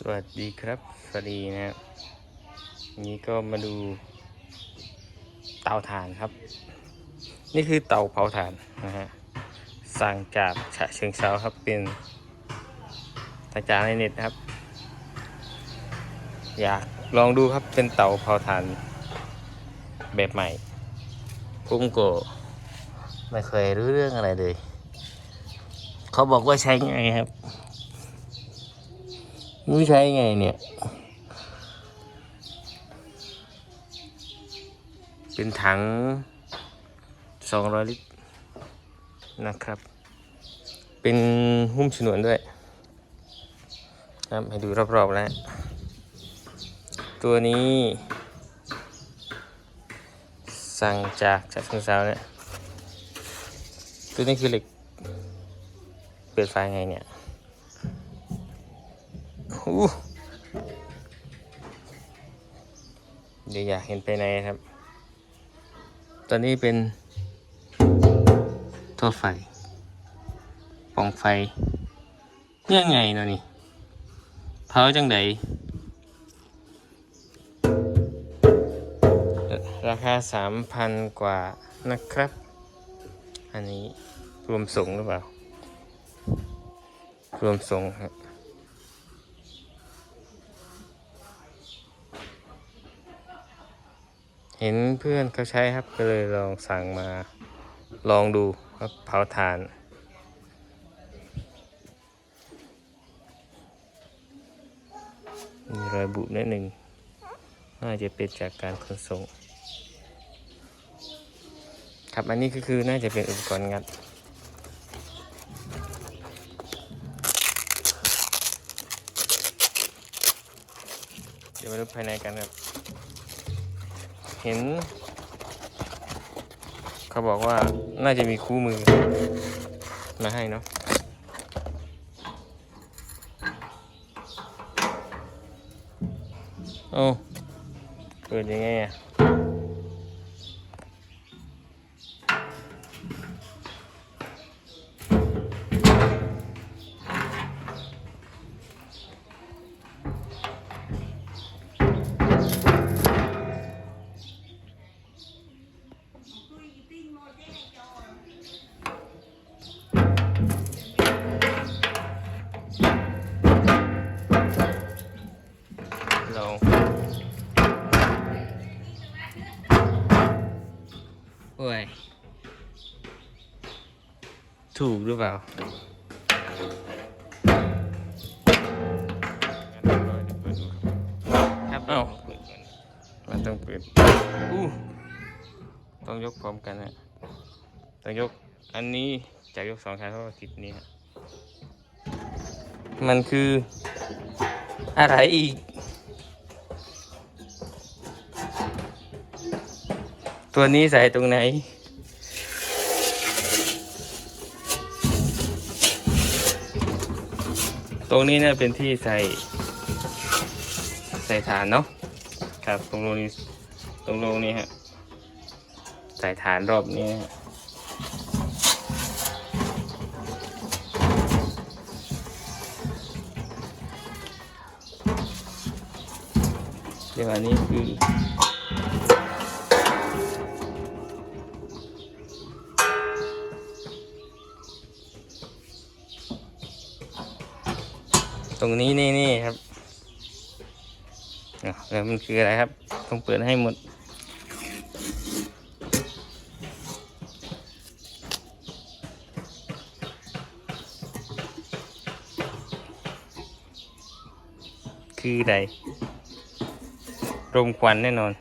สวัสดีครับ สวัสดีนะครับนี้ก็มาดูเตาถ่านครับ นี่คือเตาเผาถ่านนะฮะสั่งจากฉะเชิงเซาครับเป็นทาจากในเน็ตนะครับ อยากลองดูครับเป็นเตาเผาถ่านแบบใหม่ผมก็ไม่เคยรู้เรื่องอะไรเลย เขาบอกว่าใช้ไงครับ ไม่ใช้ไงเนี่ย เป็นถัง 200 ลิตร นะครับ เป็นหุ้มฉนวนด้วย ครับให้ดูรอบๆแล้ว ตัวนี้ สั่งจากจากเชิงเซาเนี่ย ตัวนี้คือเหล็กเปิดไฟไงเนี่ย เดี๋ยวอยากเห็นไปไหนครับ ตอนนี้เป็นท่อไฟป่องไฟยังไงเนาะนี่เผาจังไดราคาสามพันกว่านะครับ อันนี้รวมส่งหรือเปล่า รวมส่งครับ เห็นเพื่อนเขาใช้ครับก็เลยลองสั่งมาลองดูครับเผาถ่านมีรอยบุนิดหนึ่งน่าจะเป็นจากการขนส่ง ครับอันนี้ก็คือน่าจะเป็นอุปกรณ์งัดเดี๋ยวมาดูภายในกันครับ เห็น เขาบอกว่าน่าจะมีคู่มือมาให้เนาะโอ้เปิดยังไงอะ โอ้ย ถูกหรือเปล่า ครับเอ้ามันต้องเปิดอู้ต้องยกพร้อมกันฮะต้องยกอันนี้จะยกสองครั้งเพราะว่าติดนี้ฮะมันคืออะไรอีก ตัวนี้ใส่ตรงไหน ตรงนี้เนี่ยเป็นที่ใส่ ใส่ฐานเนาะครับตรงโลนี้ตรงโลนี้ฮะใส่ฐานรอบนี้ฮะเดี๋ยวอันนี้คือ ตรงนี้นี่นี่ครับแล้วมันคืออะไรครับ ต้องเปิดให้หมด คือใดรมควันแน่นอน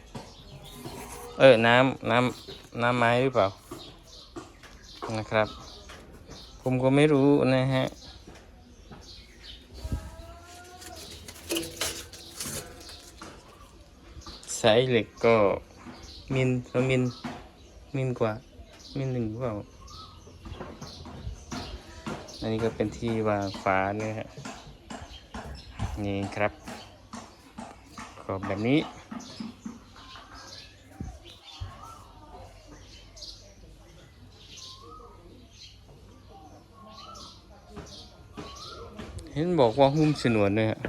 เออ น้ำน้ำน้ำไม้หรือเปล่า นะครับ ผมก็ไม่รู้นะฮะ ไซส์เหล็กก็มิลสองมิลมิลกว่ามิลหนึ่งหรือเปล่าอันนี้ก็เป็นที่วางฝาเนี่ยฮะนี่ครับกรอบแบบนี้เห็นบอกว่าหุ้มฉนวนด้วยฮะ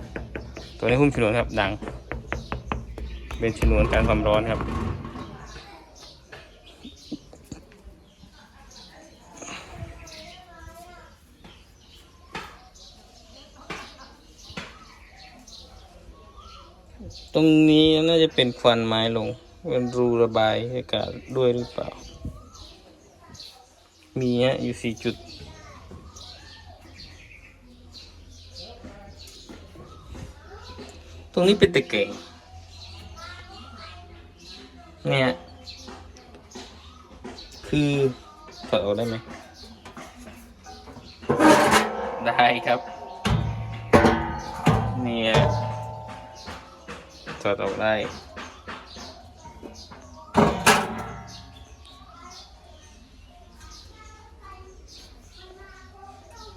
ตัวนี้หุ้มฉนวนครับดัง เป็นฉนวนการความร้อนครับ ตรงนี้น่าจะเป็นควันไม้ลง เป็นรูระบายอากาศด้วยหรือเปล่า มีฮะอยู่สี่จุดตรงนี้เป็นตะเก่ง เนี่ย คือถอดออกได้ไหม ได้ครับ เนี่ยถอดออกได้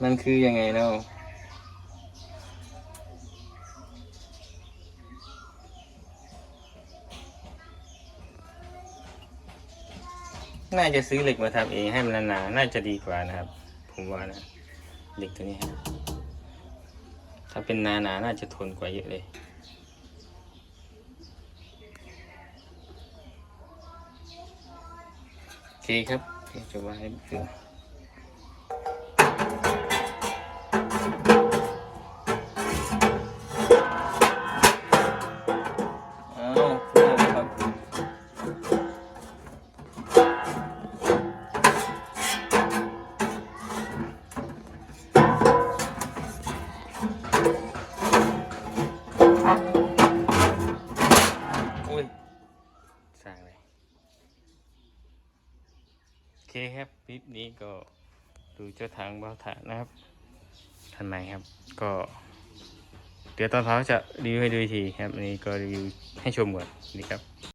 มันคือยังไงเนาะ น่าจะซื้อเหล็กมาทำเองให้มันหนาๆน่าจะดีกว่านะครับ ผมว่านะเหล็กตัวนี้ถ้าเป็นหนาๆน่าจะทนกว่าเยอะเลยโอเคครับเดี๋ยวจะวางให้ดู เคครับคลิปนี้ก็ดูเจ้าทางเบาถานนะครับทันไหมครับ ก็ เดี๋ยวตอนเช้าจะรีวิวให้ดูอีกทีครับอันนี้ก็รีวิวให้ชมก่อนนี่ครับ